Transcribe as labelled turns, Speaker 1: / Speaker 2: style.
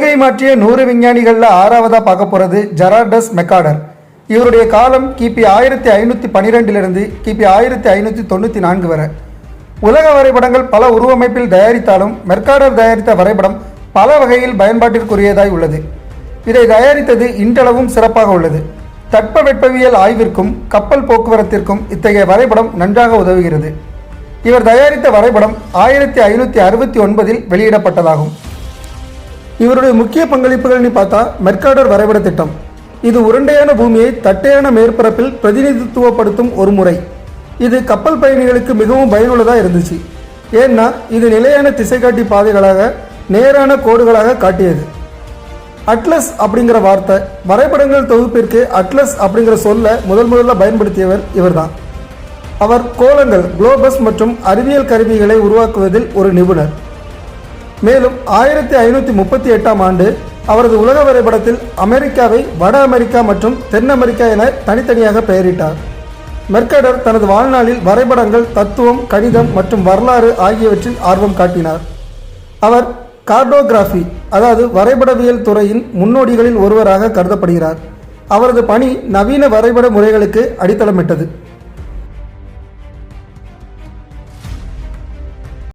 Speaker 1: உலகை மாற்றிய நூறு விஞ்ஞானிகளில் ஆறாவதாக பார்க்க போகிறது ஜெரார்டஸ் மெக்காடர். இவருடைய காலம் கிபி ஆயிரத்தி ஐநூற்றி பன்னிரெண்டிலிருந்து கிபி ஆயிரத்தி ஐநூற்றி தொண்ணூற்றி நான்கு வரை. உலக வரைபடங்கள் பல உருவமைப்பில் தயாரித்தாலும் மெர்காடர் தயாரித்த வரைபடம் பல வகையில் பயன்பாட்டிற்குரியதாய் உள்ளது. இதை தயாரித்தது இன்றளவும் சிறப்பாக உள்ளது. தட்பவெப்பவியல் ஆய்விற்கும் கப்பல் போக்குவரத்திற்கும் இத்தகைய வரைபடம் நன்றாக உதவுகிறது. இவர் தயாரித்த வரைபடம் ஆயிரத்தி ஐநூற்றி அறுபத்தி ஒன்பதில் வெளியிடப்பட்டதாகும். இவருடைய முக்கிய பங்களிப்புகள்னு பார்த்தா மெர்காடர் வரைபட திட்டம். இது உருண்டையான பூமியை தட்டையான மேற்பரப்பில் பிரதிநிதித்துவப்படுத்தும் ஒரு முறை. இது கப்பல் பயணிகளுக்கு மிகவும் பயனுள்ளதாக இருந்துச்சு. ஏன்னா இது நிலையான திசைகாட்டி பாதைகளாக நேரான கோடுகளாக காட்டியது. அட்லஸ் அப்படிங்கிற வார்த்தை வரைபடங்கள் தொகுப்பிற்கு அட்லஸ் அப்படிங்கிற சொல்ல முதல் முதல்ல பயன்படுத்தியவர் இவர்தான். அவர் கோலங்கள் குளோபஸ் மற்றும் அறிவியல் கருவிகளை உருவாக்குவதில் ஒரு நிபுணர். மேலும் ஆயிரத்தி ஐநூற்றி முப்பத்தி எட்டாம் ஆண்டு அவரது உலக வரைபடத்தில் அமெரிக்காவை வட அமெரிக்கா மற்றும் தென் அமெரிக்கா என தனித்தனியாக பெயரிட்டார். மெர்கடர் தனது வாழ்நாளில் வரைபடங்கள் தத்துவம் கணிதம் மற்றும் வரலாறு ஆகியவற்றில் ஆர்வம் காட்டினார். அவர் கார்டோகிராஃபி அதாவது வரைபடவியல் துறையின் முன்னோடிகளில் ஒருவராக கருதப்படுகிறார். அவரது பணி நவீன வரைபட முறைகளுக்கு அடித்தளமிட்டது.